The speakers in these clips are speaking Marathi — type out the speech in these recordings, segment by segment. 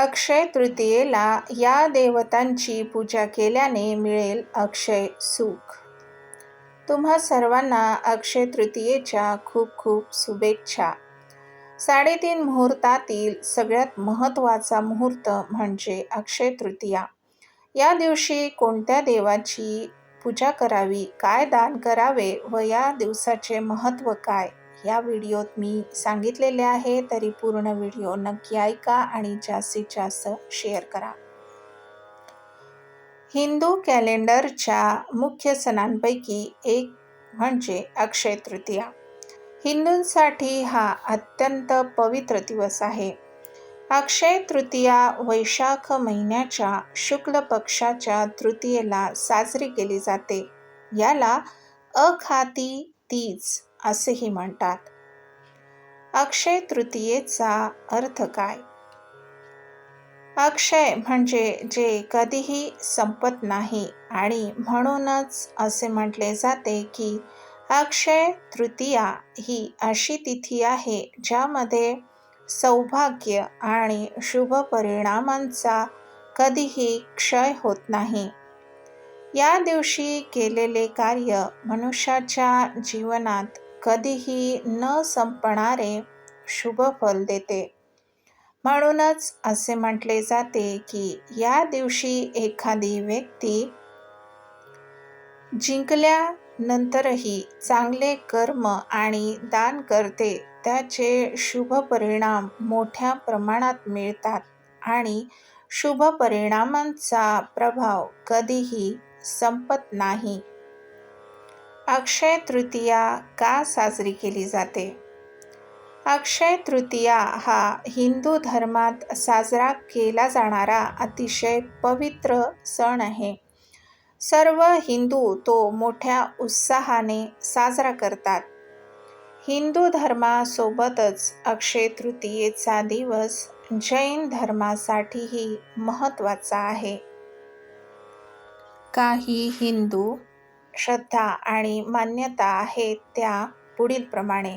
अक्षय तृतीयेला या देवतांची पूजा केल्याने मिळेल अक्षय सुख. तुम्हा सर्वांना अक्षय तृतीयेच्या खूप खूप शुभेच्छा. साडेतीन मुहूर्तातील सगळ्यात महत्त्वाचा मुहूर्त म्हणजे अक्षय तृतीया. या दिवशी कोणत्या देवाची पूजा करावी काय दान करावे व या दिवसाचे महत्त्व काय? या व्हिडिओत मी सांगितलेले आहे तरी पूर्ण व्हिडिओ नक्की ऐका आणि जास्तीत जास्त शेअर करा. हिंदू कॅलेंडरच्या मुख्य सणांपैकी एक म्हणजे अक्षय तृतीया. हिंदूंसाठी हा अत्यंत पवित्र दिवस आहे. अक्षय तृतीया वैशाख महिन्याच्या शुक्ल पक्षाच्या तृतीयेला साजरी केली जाते. याला अखाती तीज असेही म्हणतात. अक्षय तृतीयेचा अर्थ काय? अक्षय म्हणजे जे कधीही संपत नाही आणि म्हणूनच असे म्हटले जाते की अक्षय तृतीया ही अशी तिथी आहे ज्यामध्ये सौभाग्य आणि शुभ परिणामांचा कधीही क्षय होत नाही. या दिवशी केलेले कार्य मनुष्याच्या जीवनात कधीही न संपणारे शुभ फल देते. म्हणूनच असे म्हटले जाते की या दिवशी एखादी व्यक्ती जिंकल्यानंतरही चांगले कर्म आणि दान करते त्याचे शुभ परिणाम मोठ्या प्रमाणात मिळतात आणि शुभ परिणामांचा प्रभाव कधीही संपत नाही. अक्षय तृतीया का साजरी केली जाते? अक्षय तृतीया हा हिंदू धर्मात साजरा केला जाणारा अतिशय पवित्र सण आहे. सर्व हिंदू तो मोठ्या उत्साहाने साजरा करतात. हिंदू धर्मासोबतच अक्षय तृतीयेचा दिवस जैन धर्मासाठीही महत्त्वाचा आहे. काही हिंदू श्रद्धा आणि मान्यता आहेत त्या पुढीलप्रमाणे.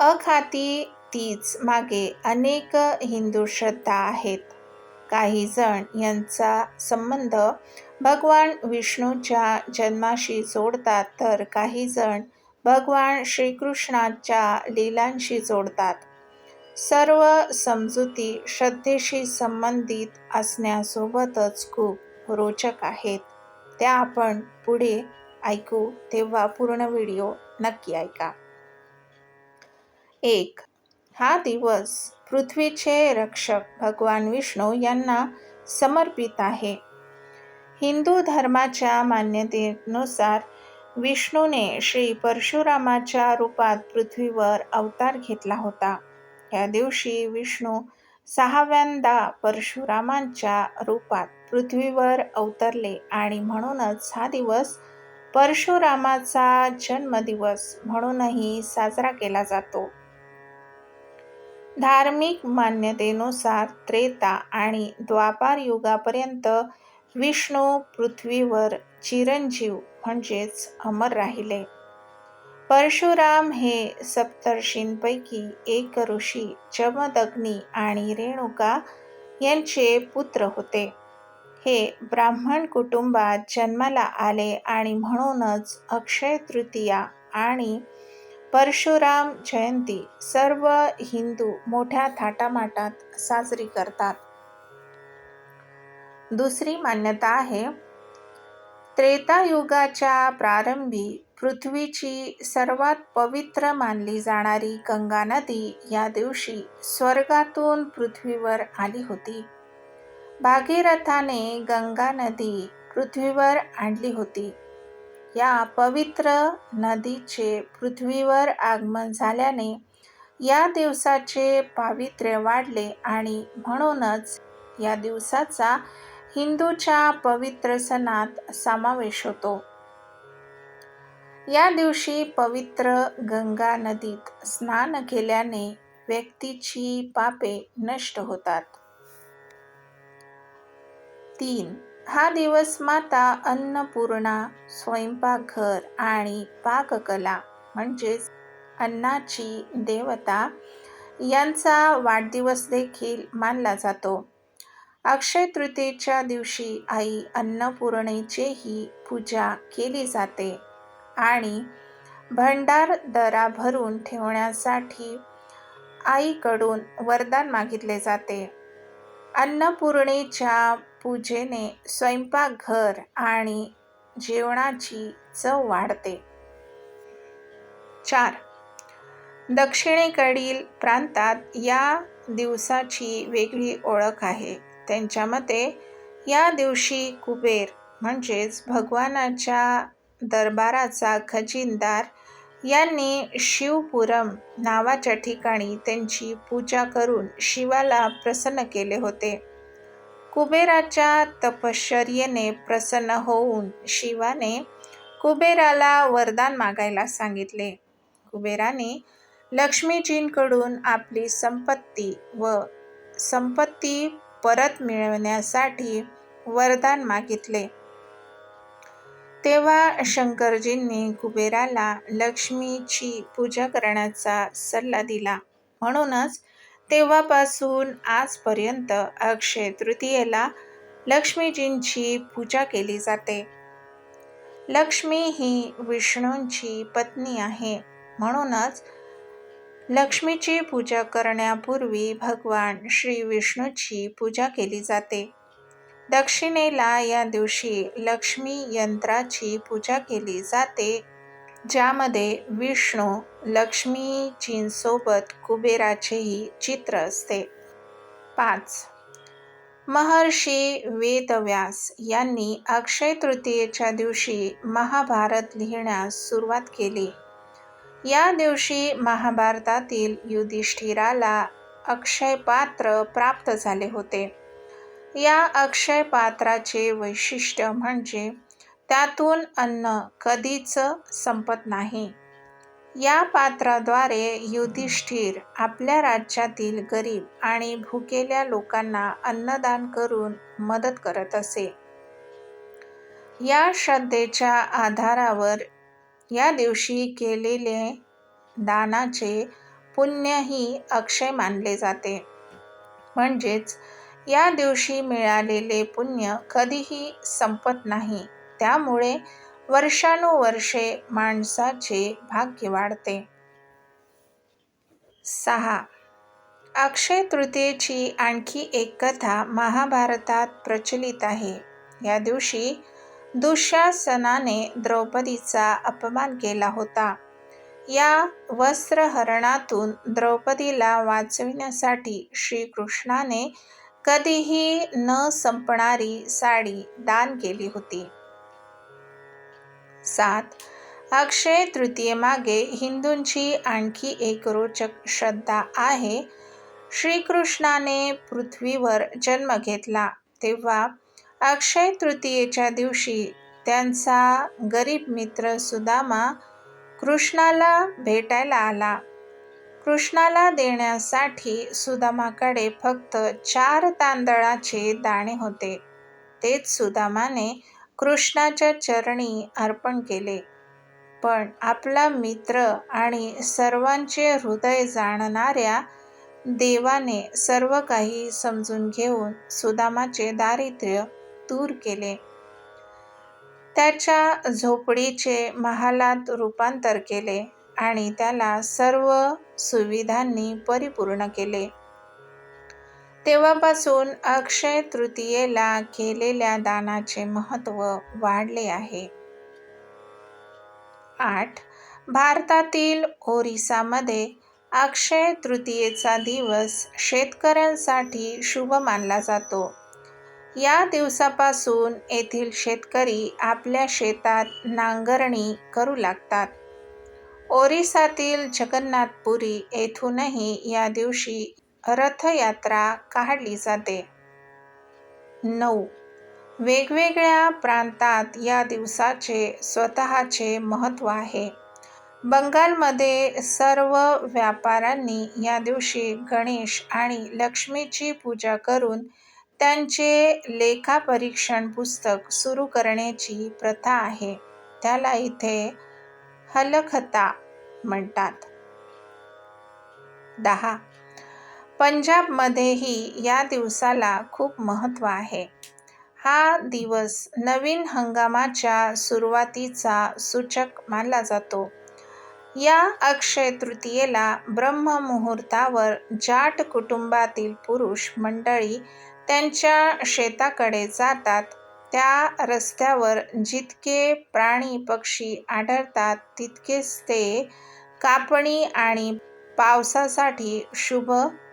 अखाती तीच मागे अनेक हिंदू श्रद्धा आहेत. काही जण यांचा संबंध भगवान विष्णूच्या जन्माशी जोडतात तर काही जण भगवान श्रीकृष्णाच्या लीलांशी जोडतात. सर्व समजुती श्रद्धेशी संबंधित असण्यासोबतच खूप रोचक आहेत. त्या आपण पुढे ऐकू तेव्हा पूर्ण व्हिडिओ नक्की ऐका. एक हा दिवस पृथ्वीचे रक्षक भगवान विष्णू यांना समर्पित आहे. हिंदू धर्माच्या मान्यतेनुसार विष्णूने श्री परशुरामाच्या रूपात पृथ्वीवर अवतार घेतला होता. या दिवशी विष्णू सहाव्यांदा परशुरामांच्या रूपात पृथ्वीवर अवतरले आणि म्हणूनच हा दिवस परशुरामाचा जन्मदिवस म्हणूनही साजरा केला जातो. धार्मिक मान्यतेनुसार त्रेता आणि द्वापार युगापर्यंत विष्णू पृथ्वीवर चिरंजीव म्हणजेच अमर राहिले. परशुराम हे सप्तर्षींपैकी एक ऋषी जमदग्नी आणि रेणुका यांचे पुत्र होते. हे ब्राह्मण कुटुंबात जन्माला आले आणि म्हणूनच अक्षय तृतीया आणि परशुराम जयंती सर्व हिंदू मोठ्या थाटामाटात साजरी करतात. दुसरी मान्यता आहे त्रेतायुगाच्या प्रारंभी पृथ्वीची सर्वात पवित्र मानली जाणारी गंगा नदी या दिवशी स्वर्गातून पृथ्वीवर आली होती. भागीरथाने गंगा नदी पृथ्वीवर आणली होती. या पवित्र नदीचे पृथ्वीवर आगमन झाल्याने या दिवसाचे पावित्र्य वाढले आणि म्हणूनच या दिवसाचा हिंदूच्या पवित्र सणात समावेश होतो. या दिवशी पवित्र गंगा नदीत स्नान केल्याने व्यक्तीची पापे नष्ट होतात. तीन. हा दिवस माता अन्नपूर्णा स्वयंपाकघर आणि पाककला म्हणजेच अन्नाची देवता यांचा वाढदिवस देखील मानला जातो. अक्षय तृतीयेच्या दिवशी आई अन्नपूर्णेचीही पूजा केली जाते आणि भंडारदरा भरून ठेवण्यासाठी आईकडून वरदान मागितले जाते. अन्नपूर्णेच्या पूजेने स्वयंपाकघर आणि जेवणाची चव वाढते. चार. दक्षिणेकडील प्रांतात या दिवसाची वेगळी ओळख आहे. त्यांच्या मते या दिवशी कुबेर म्हणजेच भगवानाच्या दरबाराचा खजिनदार यांनी शिवपुरम नावाच्या ठिकाणी त्यांची पूजा करून शिवाला प्रसन्न केले होते. कुबेराच्या तपश्चर्येने प्रसन्न होऊन शिवाने कुबेराला वरदान मागायला सांगितले. कुबेराने लक्ष्मीजींकडून आपली संपत्ती व संपत्ती परत मिळवण्यासाठी वरदान मागितले. तेव्हा शंकरजींनी कुबेराला लक्ष्मीची पूजा करण्याचा सल्ला दिला. म्हणूनच तेव्हापासून आजपर्यंत अक्षय तृतीयेला लक्ष्मीजींची पूजा केली जाते. लक्ष्मी ही विष्णूंची पत्नी आहे. म्हणूनच लक्ष्मीची पूजा करण्यापूर्वी भगवान श्री विष्णूची पूजा केली जाते. दक्षिणेला या दिवशी लक्ष्मी यंत्राची पूजा केली जाते. ज्यामध्ये विष्णू लक्ष्मीजींसोबत कुबेराचेही चित्र असते. पाच. महर्षी वेदव्यास यांनी अक्षय तृतीयेच्या दिवशी महाभारत लिहिण्यास सुरुवात केली. या दिवशी महाभारतातील युधिष्ठिराला अक्षय पात्र प्राप्त झाले होते. या अक्षय पात्राचे वैशिष्ट्य म्हणजे त्यातून अन्न कधीच संपत नाही. या पात्राद्वारे युधिष्ठिर आपल्या राज्यातील गरीब आणि भुकेल्या लोकांना अन्नदान करून मदत करत असे. या श्रद्धेच्या आधारावर या दिवशी केलेले दानाचे पुण्यही अक्षय मानले जाते. म्हणजेच या दिवशी मिळालेले पुण्य कधीही संपत नाही. त्यामुळे वर्षानुवर्षे माणसाचे भाग्य वाढते. सहा. अक्षय तृतीयेची आणखी एक कथा महाभारतात प्रचलित आहे. या दिवशी दुःशासनाने द्रौपदीचा अपमान केला होता. या वस्त्रहरणातून द्रौपदीला वाचविण्यासाठी श्रीकृष्णाने कधीही न संपणारी साडी दान केली होती. सात. अक्षय तृतीयेमागे हिंदूंची आणखी एक रोचक श्रद्धा आहे. श्रीकृष्णाने पृथ्वीवर जन्म घेतला. तेव्हा अक्षय तृतीयेच्या दिवशी त्यांचा गरीब मित्र सुदामा कृष्णाला भेटायला आला. कृष्णाला देण्यासाठी सुदामाकडे फक्त चार तांदळाचे दाणे होते. तेच सुदामाने कृष्णाच्या चरणी अर्पण केले. पण आपला मित्र आणि सर्वांचे हृदय जाणणाऱ्या देवाने सर्व काही समजून घेऊन सुदामाचे दारिद्र्य दूर केले. त्याच्या झोपडीचे महालात रूपांतर केले आणि त्याला सर्व सुविधांनी परिपूर्ण केले. तेव्हापासून अक्षय तृतीयेला केलेल्या दानाचे महत्त्व वाढले आहे. आठ. भारतातील ओरिसामध्ये अक्षय तृतीयेचा दिवस शेतकऱ्यांसाठी शुभ मानला जातो. या दिवसापासून येथील शेतकरी आपल्या शेतात नांगरणी करू लागतात. ओरिसातील जगन्नाथपुरी येथूनही या दिवशी रथयात्रा काढली जाते. नऊ. वेगवेगळ्या प्रांतात या दिवसाचे स्वतःचे महत्त्व आहे. बंगालमध्ये सर्व व्यापाऱ्यांनी या दिवशी गणेश आणि लक्ष्मीची पूजा करून त्यांचे लेखापरीक्षण पुस्तक सुरू करण्याची प्रथा आहे. त्याला इथे हलखता म्हणतात. दहा. पंजाबमध्येही या दिवसाला खूप महत्त्व आहे. हा दिवस नवीन हंगामाच्या सुरुवातीचा सूचक मानला जातो. या अक्षय तृतीयेला ब्रह्ममुहूर्तावर जाट कुटुंबातील पुरुष मंडळी त्यांच्या शेताकडे जातात. त्या रस्त्यावर जितके प्राणी पक्षी आढळतात तितकेच ते कापणी आणि पावसासाठी शुभ